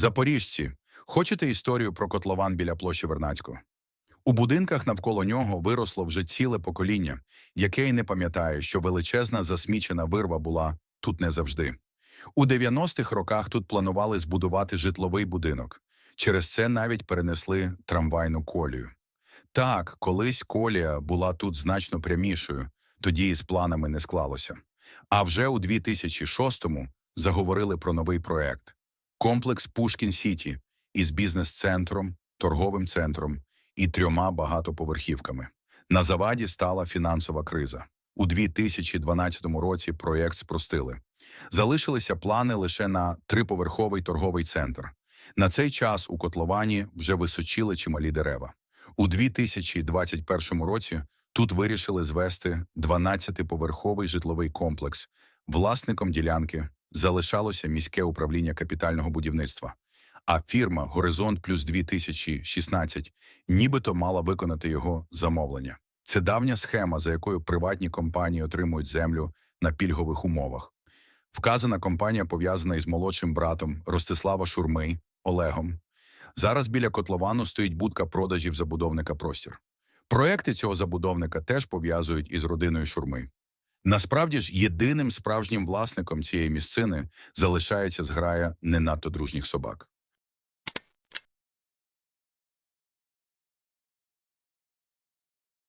Запоріжці, хочете історію про котлован біля площі Вернацького? У будинках навколо нього виросло вже ціле покоління, яке й не пам'ятає, що величезна засмічена вирва була тут не завжди. У 90-х роках тут планували збудувати житловий будинок. Через це навіть перенесли трамвайну колію. Так, колись колія була тут значно прямішою, тоді із планами не склалося. А вже у 2006-му заговорили про новий проект – комплекс Пушкін-Сіті із бізнес-центром, торговим центром і трьома багатоповерхівками. На заваді стала фінансова криза. У 2012 році проєкт спростили. Залишилися плани лише на триповерховий торговий центр. На цей час у котловані вже височили чималі дерева. У 2021 році тут вирішили звести 12-поверховий житловий комплекс. Власником ділянки залишалося міське управління капітального будівництва. А фірма Горизонт плюс 2016 нібито мала виконати його замовлення. Це давня схема, за якою приватні компанії отримують землю на пільгових умовах. Вказана компанія пов'язана із молодшим братом Ростислава Шурми Олегом. Зараз біля котловану стоїть будка продажів забудовника простір. Проекти цього забудовника теж пов'язують із родиною Шурми. Насправді ж, єдиним справжнім власником цієї місцини залишається зграя не надто дружніх собак.